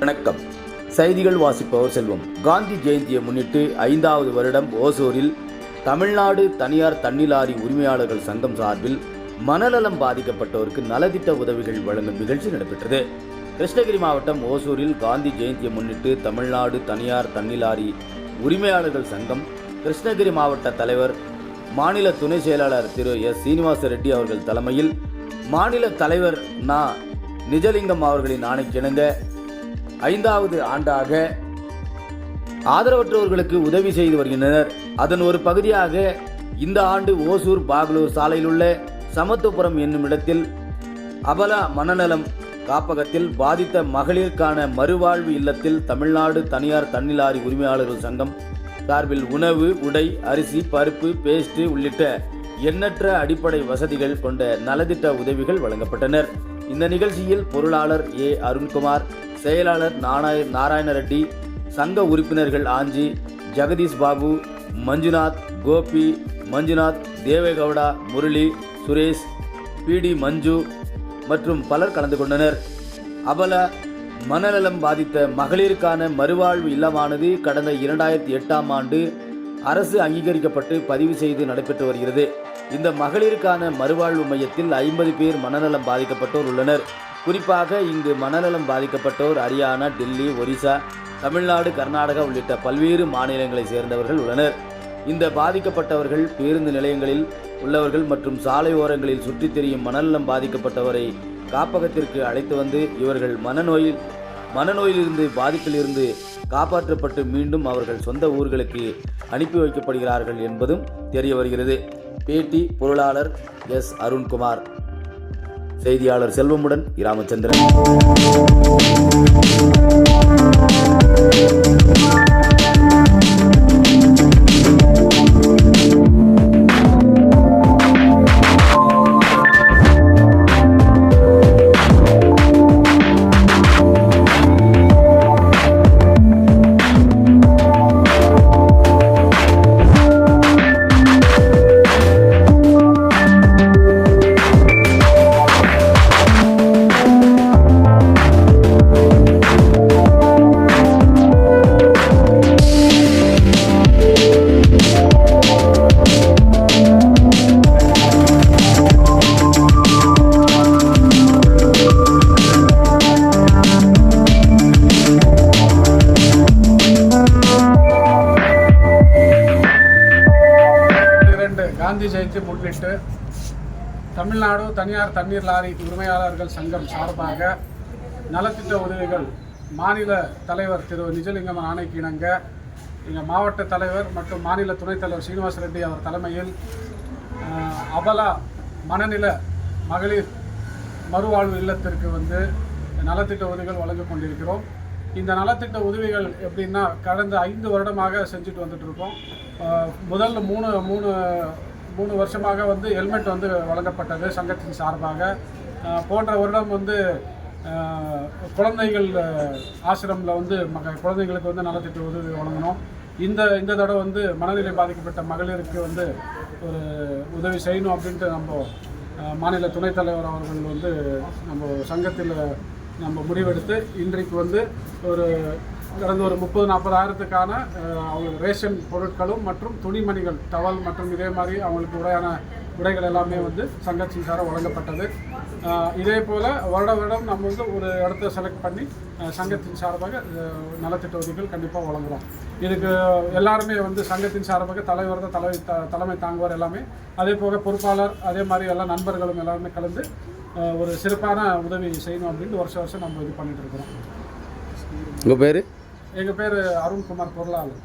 வணக்கம். செய்திகள் வாசிப்பவர் செல்வம். காந்தி ஜெயந்தியை முன்னிட்டு ஐந்தாவது வருடம் ஓசூரில் தமிழ்நாடு தனியார் தன்னிலாரி உரிமையாளர்கள் சங்கம் சார்பில் மனநலம் பாதிக்கப்பட்டோருக்கு நலத்திட்ட உதவிகள் வழங்கும் நிகழ்ச்சி நடைபெற்றது. கிருஷ்ணகிரி மாவட்டம் ஓசூரில் காந்தி ஜெயந்தியை முன்னிட்டு தமிழ்நாடு தனியார் தன்னிலாரி உரிமையாளர்கள் சங்கம் கிருஷ்ணகிரி மாவட்ட தலைவர் மாநில துணை செயலாளர் திரு எஸ். சீனிவாச ரெட்டி அவர்கள் தலைமையில் மாநில தலைவர் நா. நிஜலிங்கம் அவர்களின் ஆணைக்கிணங்க ஐந்தாவது ஆண்டாக ஆதரவற்றோர்களுக்கு உதவி செய்து வருகின்றனர். அதன் ஒரு பகுதியாக இந்த ஆண்டு ஓசூர் பாகலூர் சாலையில் உள்ள சமத்துவபுரம் என்னும் இடத்தில் அபலா மனநலம் காப்பகத்தில் பாதித்த மகளிருக்கான மறுவாழ்வு இல்லத்தில் தமிழ்நாடு தனியார் தன்னிலாரி உரிமையாளர்கள் சங்கம் சார்பில் உணவு உடை அரிசி பருப்பு பேஸ்ட் உள்ளிட்ட எண்ணற்ற அடிப்படை வசதிகள் கொண்ட நலத்திட்ட உதவிகள் வழங்கப்பட்டனர். இந்த நிகழ்ச்சியில் பொருளாளர் ஏ. அருண்குமார் செயலாளர் நாராய நாராயண ரெட்டி சங்க உறுப்பினர்கள் ஆஞ்சி ஜெகதீஷ் பாபு மஞ்சுநாத் கோபி மஞ்சுநாத் தேவேகவுடா முரளி சுரேஷ் பி. டி. மஞ்சு மற்றும் பலர் கலந்து கொண்டனர். அபல மனநலம் பாதித்த மகளிருக்கான மறுவாழ்வு இல்லமானது கடந்த இரண்டாயிரத்தி எட்டாம் ஆண்டு அரசு அங்கீகரிக்கப்பட்டு பதிவு செய்து நடைபெற்று வருகிறது. இந்த மகளிருக்கான மறுவாழ்வு மையத்தில் ஐம்பது பேர் மனநலம் பாதிக்கப்பட்டோர் உள்ளனர். குறிப்பாக இங்கு மனநலம் பாதிக்கப்பட்டோர் ஹரியானா டெல்லி ஒரிசா தமிழ்நாடு கர்நாடகா உள்ளிட்ட பல்வேறு மாநிலங்களைச் சேர்ந்தவர்கள் உள்ளனர். இந்த பாதிக்கப்பட்டவர்கள் பேருந்து நிலையங்களில் உள்ளவர்கள் மற்றும் சாலையோரங்களில் சுற்றித் திரியும் மனநலம் பாதிக்கப்பட்டவரை காப்பகத்திற்கு அழைத்து வந்து இவர்கள் மனநோயில் மனநோயிலிருந்து பாதிப்பிலிருந்து காப்பாற்றப்பட்டு மீண்டும் அவர்கள் சொந்த ஊர்களுக்கு அனுப்பி வைக்கப்படுகிறார்கள் என்பதும் தெரிய வருகிறது. பேட்டி பொருளாளர் எஸ். அருண்குமார். செய்தியாளர் செல்வமுடன் இராமச்சந்திரன். காந்தி ஜெயந்தி முன்னிட்டு தமிழ்நாடு தனியார் தண்ணீர் லாரி உரிமையாளர்கள் சங்கம் சார்பாக நலத்திட்ட உதவிகள் மாநில தலைவர் திரு நிஜலிங்கம் ஆணைக்கு இணங்க எங்கள் மாவட்ட தலைவர் மற்றும் மாநில துணைத் தலைவர் சீனிவாச ரெட்டி அவர் தலைமையில் அபலா மனநில மகளிர் மறுவாழ்வு இல்லத்திற்கு வந்து நலத்திட்ட உதவிகள் வழங்கிக் கொண்டிருக்கிறோம். இந்த நலத்திட்ட உதவிகள் எப்படின்னா கடந்த ஐந்து வருடமாக செஞ்சுட்டு வந்துட்டுருக்கோம் முதல்ல மூணு மூணு மூணு வருஷமாக வந்து ஹெல்மெட் வந்து வழங்கப்பட்டது சங்கத்தின் சார்பாக. போன்ற வருடம் வந்து குழந்தைகள் ஆசிரமில் வந்து மக குழந்தைங்களுக்கு வந்து நலத்திட்ட உதவி வழங்கினோம். இந்த இந்த தடவை வந்து மனநிலை பாதிக்கப்பட்ட மகளிருக்கு வந்து ஒரு உதவி செய்யணும் அப்படின்ட்டு நம்ம மாநில துணைத் தலைவர் அவர்கள் வந்து நம்ம சங்கத்தில் நம்ம முடிவெடுத்து இன்றைக்கு வந்து ஒரு கடந்த ஒரு முப்பது நாற்பதாயிரத்துக்கான அவங்களுக்கு ரேஷன் பொருட்களும் மற்றும் துணிமணிகள் டவல் மற்றும் இதே மாதிரி அவங்களுக்கு உடையான உடைகள் எல்லாமே வந்து சங்கத்தின் சார வழங்கப்பட்டது. இதே போல் வருட வருடம் நம்ம வந்து ஒரு இடத்த செலக்ட் பண்ணி சங்கத்தின் சார்பாக நலத்திட்ட உதவிகள் கண்டிப்பாக வழங்குகிறோம் இதுக்கு எல்லாருமே வந்து சங்கத்தின் சார்பாக தலைவர் தான் தலைமை த- தலைமை தாங்குவார் எல்லாமே. அதே போக பொறுப்பாளர் அதே மாதிரி எல்லா நண்பர்களும் எல்லாருமே கலந்து ஒரு சிறப்பான உதவி செய்யணும் அப்படின்ட்டு வருஷம் வருஷம் நம்ம இது பண்ணிகிட்டு இருக்கிறோம். உங்கள் பேர்? எங்கள் பேர் அருண்குமார் பொருளாளர்.